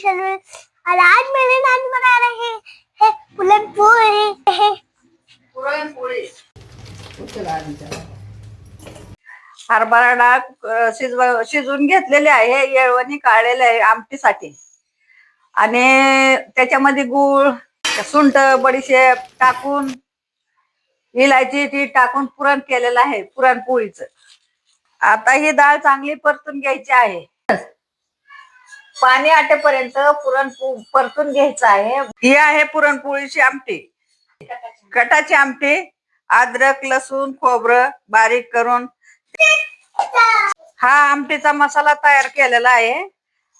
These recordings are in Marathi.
सर्व और आज मेरे नानी बना रहे हैं पुरणपोळी है। पुरणपोळी हरभरा डाळ शिजवा शिजवून घेतलेले आहे येळवणी काढलेले आहे आमटीसाठी. आणि त्याच्यामध्ये गुळ सुंठ बडीशेप टाकून इलायची ती टाकून पुरण केलेलं आहे पुरणपोळीचं. आता ही डाळ चांगली परतून घ्यायची आहे. पाणी आटेपर्यंत पुरण पो- परतून घ्यायचं आहे. ही आहे पुरणपोळीची आमटी. कटाची आमटी अद्रक लसूण खोबरं बारीक करून. हा आमटीचा मसाला तयार केलेला आहे.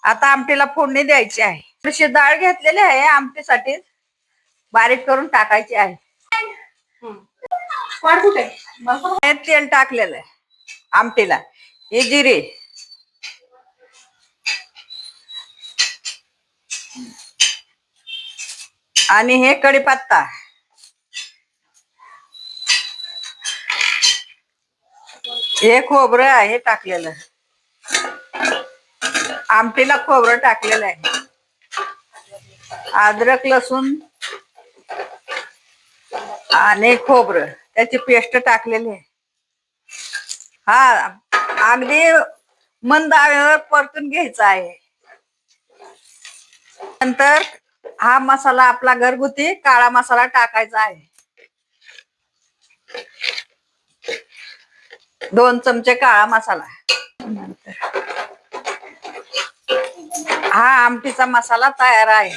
आता आमटीला फोडणी द्यायची आहे. थोडीशी डाळ घेतलेली आहे आमटीसाठी. बारीक करून टाकायची आहे. हे तेल टाकलेलं आहे आमटीला. हे जिरे. आणि हे कढीपत्ता. हे खोबरं आहे टाकलेलं. आमटीला खोबरं टाकलेलं आहे. अद्रक लसूण आणि खोबरं. त्याची पेस्ट टाकलेली आहे. हा अगदी मंद आवेवर परतून घ्यायचं आहे. नंतर हा मसाला आपला घरगुती काळा मसाला टाकायचा आहे. दोन चमचे काळा मसाला. हा आमटीचा मसाला तयार आहे.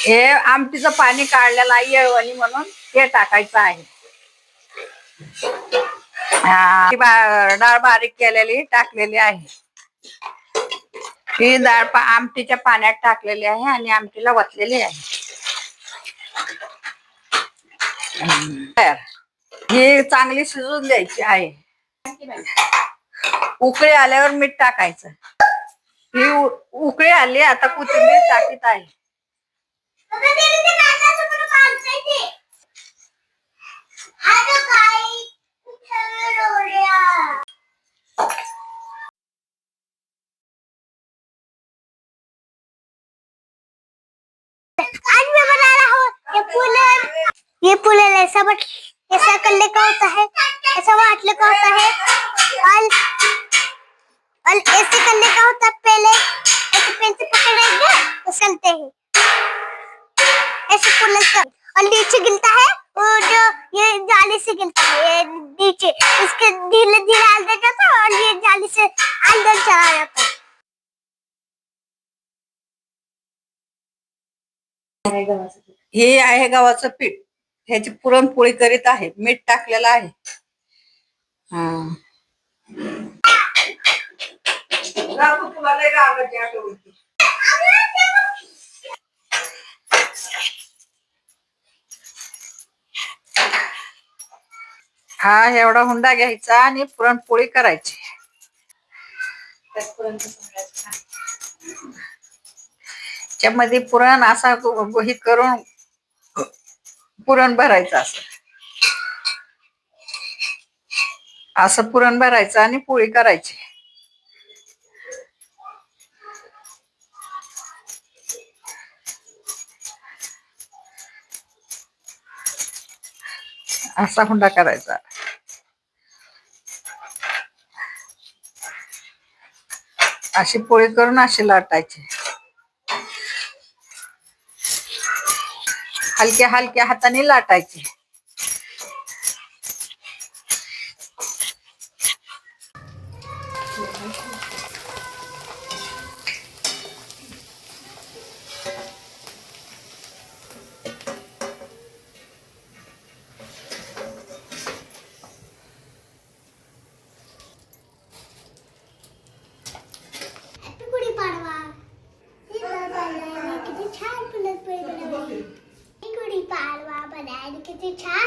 हे आमटीचं पाणी काढलेलं आहे येळवणी म्हणून हे टाकायचं आहे. डाळ बारीक केलेली टाकलेली आहे. ही डाळ पा- आमटीच्या पाण्यात टाकलेली आहे आणि आमटीला वतलेली आहे. ही चांगली शिजून द्यायची आहे. उकळी आल्यावर मीठ टाकायचं. ही उकळी आली आता कोथिंबीर टाकीत आहे. ये पुलन ऐसा बट ऐसा करने का होता है, ऐसा बाटने का होता है। और और ऐसे करने का होता है पहले, ऐसे पेन से पकड़ेंगे तो चलते हैं। ऐसे पुलन का और नीचे गिरता है और जो ये जाली से गिरता है, ये नीचे। इसके धीरे धीरे अंदर जाता है और ये जाली से अंदर चला जाता है। हे आहे गव्हाचं पीठ ह्याची पुरणपोळी करीत आहे. मीठ टाकलेलं आहे. हा. हा एवढा हुंडा घ्यायचा आणि पुरणपोळी करायची. त्यामध्ये पुरण असा गो- हे करून पुरण भरायचं असं. असं पुरण भरायचं आणि पोळी करायची. असा हुंडा करायचा. अशी पोळी करून अशी लाटायची. हलक्या हलक्या हाताने लाटायचे. to China.